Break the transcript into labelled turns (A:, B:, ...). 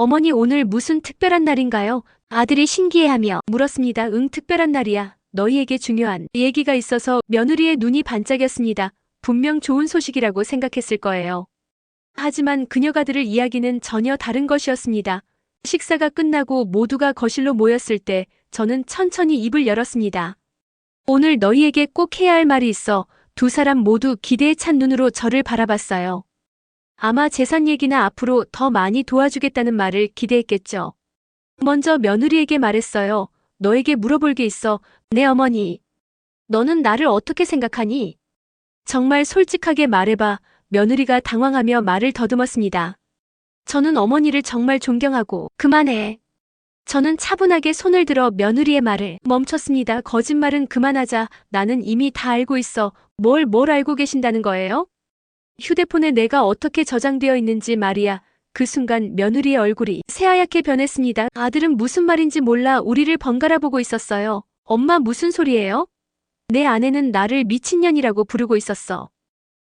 A: 어머니 오늘 무슨 특별한 날인가요? 아들이 신기해하며 물었습니다. 응, 특별한 날이야. 너희에게 중요한 얘기가 있어서 며느리의 눈이 반짝였습니다. 분명 좋은 소식이라고 생각했을 거예요. 하지만 그녀가 들을 이야기는 전혀 다른 것이었습니다. 식사가 끝나고 모두가 거실로 모였을 때 저는 천천히 입을 열었습니다. 오늘 너희에게 꼭 해야 할 말이 있어 두 사람 모두 기대에 찬 눈으로 저를 바라봤어요. 아마 재산 얘기나 앞으로 더 많이 도와주겠다는 말을 기대했겠죠. 먼저 며느리에게 말했어요. 너에게 물어볼 게 있어. 내 어머니. 너는 나를 어떻게 생각하니? 정말 솔직하게 말해봐. 며느리가 당황하며 말을 더듬었습니다. 저는 어머니를 정말 존경하고 그만해. 저는 차분하게 손을 들어 며느리의 말을 멈췄습니다. 거짓말은 그만하자. 나는 이미 다 알고 있어. 뭘 뭘 알고 계신다는 거예요? 휴대폰에 내가 어떻게 저장되어 있는지 말이야. 그 순간 며느리의 얼굴이 새하얗게 변했습니다. 아들은 무슨 말인지 몰라 우리를 번갈아 보고 있었어요. 엄마 무슨 소리예요? 내 아내는 나를 미친년이라고 부르고 있었어.